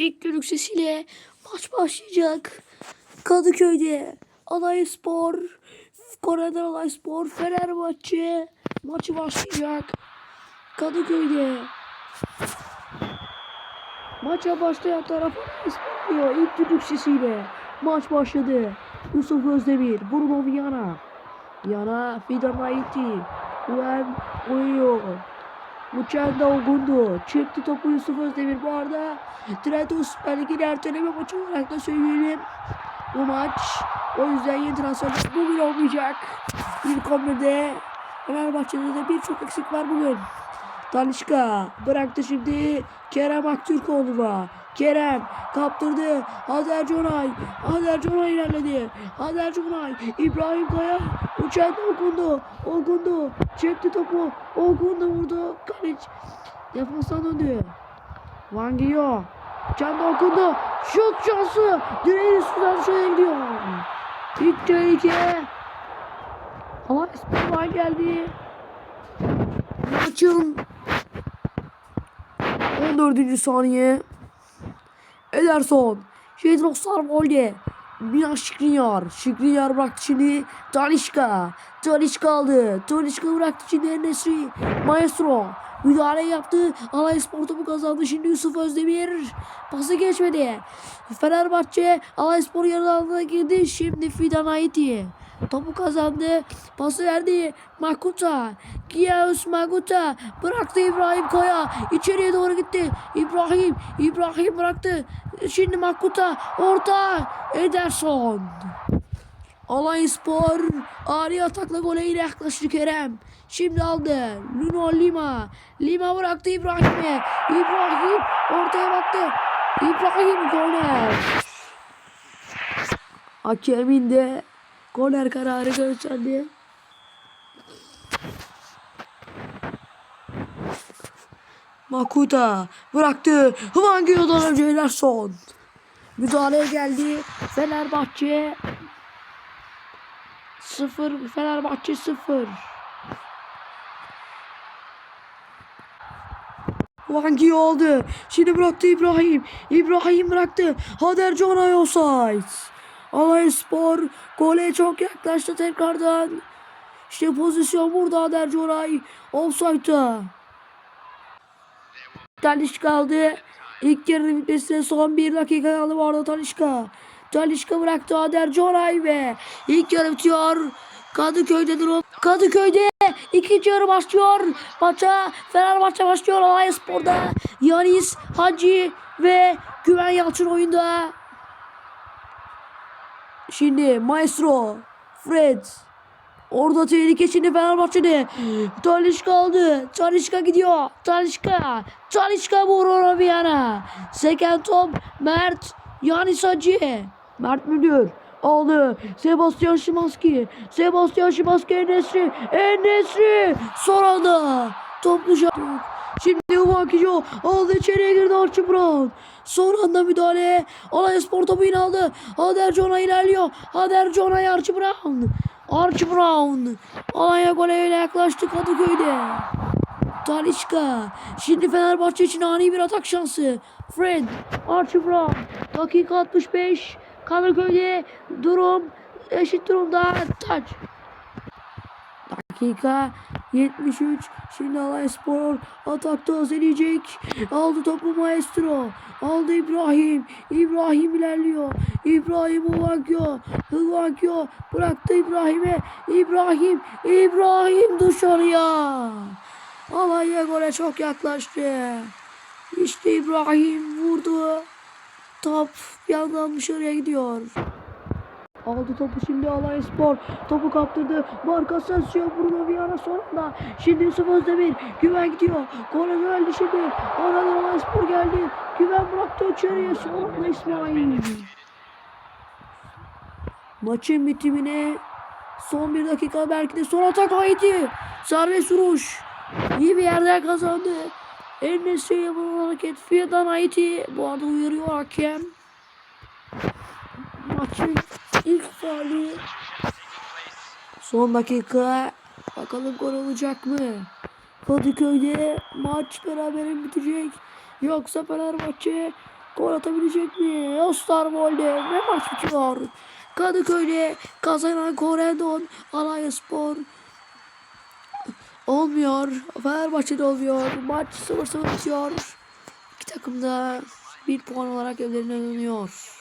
İlk düdük sesiyle maç başlayacak. Kadıköy'de Alay Spor, Kore'den Alay Spor, Fenerbahçe maçı başlayacak. Kadıköy'de. Maça başlayan taraf Alay Spor diyor. İlk düdük sesiyle maç başladı. Yusuf Özdemir, Bruno Viana. Viana, Fidan Haiti, Juan uyuyor. Muçanda Ogundu. Çekti topu Yusuf Özdemir. Bu arada Trendyol Süper Lig'in erteleme maçı olarak da söyleyelim. Bu maç o yüzden yeni transfer bugün olmayacak. İlk 11'de Fenerbahçe'de de birçok eksik var bugün. Talişka bıraktı şimdi Kerem Aktürkoğlu'na. Kerem kaptırdı. Hader Conay. Hader Conay ilerledi. Hader Conay. İbrahim Kaya. Uçan okundu. Okundu. Çekti topu. Okundu vurdu. Kaliç. Defanstan döndü. Van Giyo. Can da okundu. Şut şansı. Direğin üstünden şöyle gidiyor. İlk tehlike. Ama İsmail geldi. Maçın 14. saniye. Ederson. Şehit Sarvolye. Mina Şikrinyar. Şikrinyar bıraktı şimdi. Talişka. Talişka aldı. Talişka bıraktı şimdi Enesri. Maestro. Müdahale yaptı. Alay Spor topu kazandı. Şimdi Yusuf Özdemir. Pası geçmedi. Fenerbahçe Alay Spor yarı girdi. Şimdi Fidan Haiti. Topu kazandı. Pası verdi. Makuta. Giyaus Makuta. Bıraktı İbrahim Kaya. İçeriye doğru gitti. İbrahim. İbrahim bıraktı. Şimdi Makuta. Orta. Ederson. Alay Spor ani atakla gole ile yaklaştı Kerem. Şimdi aldı. Luno Lima. Lima bıraktı İbrahim'e. İbrahim ortaya baktı. İbrahim korner. Hakemin de korner kararı gösterdi. Makuta bıraktı. Hıvangio'dan önce Ederson. Müdahaleye geldi. Fenerbahçe 0 Fenerbahçe 0. Vangi oldu. Şimdi bıraktı İbrahim. İbrahim bıraktı. Hader Canay offside. Alay Spor gole çok yaklaştı tekrardan. İşte pozisyon burada Hader Canay offside'da. Talişka aldı. İlk yarının bitmesine son bir dakika kaldı bu arada Talişka. Talişka bıraktı Ader Coray ve ilk yarı bitiyor. Kadıköy'de durum. Kadıköy'de ikinci yarı başlıyor. Maça Fenerbahçe başlıyor. Alanya Spor'da Yanis Hacı ve Güven Yalçın oyunda. Şimdi Maestro Fred Orada tehlike şimdi Fenerbahçe'de. Talişka aldı. Talişka gidiyor. Talişka. Talişka vurur bir yana. Seken top Mert. Yanis Hacı. Mert Müdür. Aldı. Sebastian Şimanski. Sebastian Şimanski Enesri. Enesri. Son anda. Top dışarı. Şimdi Uvakijo aldı içeriye girdi Archie Brown. Son anda müdahale. Alay Spor topu yine aldı. Hader Jon'a ilerliyor. Hader Jon'a Archie Brown. Archie Brown. Alanya gole ile yaklaştı Kadıköy'de. Talişka. Şimdi Fenerbahçe için ani bir atak şansı. Fred. Archie Brown. Dakika 65. Kadıköy'de durum eşit durumda. Taç. Dakika 73. Şimdi Alay Spor atakta özeleyecek. Aldı topu Maestro. Aldı İbrahim. İbrahim ilerliyor. İbrahim Uvakyo. Uvakyo bıraktı İbrahim'e. İbrahim. İbrahim dışarıya. Alanya gole çok yaklaştı. İşte İbrahim vurdu. Top yandan dışarıya gidiyor. Aldı topu şimdi Alay Spor. Topu kaptırdı. Marka Sensio Bruno Viana sonunda. Şimdi Yusuf Özdemir. Güven gidiyor. Gole geldi şimdi. Aradan Alay Spor geldi. Güven bıraktı içeriye. Sonunda İsmail. Maçın bitimine son bir dakika belki de son atak Haiti. Serbest vuruş. İyi bir yerden kazandı. En nesi yapılan hareket. Fiyadan Haiti. Bu arada uyarıyor hakem. Maçın faali. Son dakika. Bakalım gol olacak mı? Kadıköy'de maç berabere bitecek. Yoksa Fenerbahçe Gol atabilecek mi? Osterwolde ve maç bitiyor. Kadıköy'de kazanan Korendon Alanyaspor olmuyor. Fenerbahçe'de olmuyor. Maç 0-0 bitiyor. İki takım da bir puan olarak evlerine dönüyor.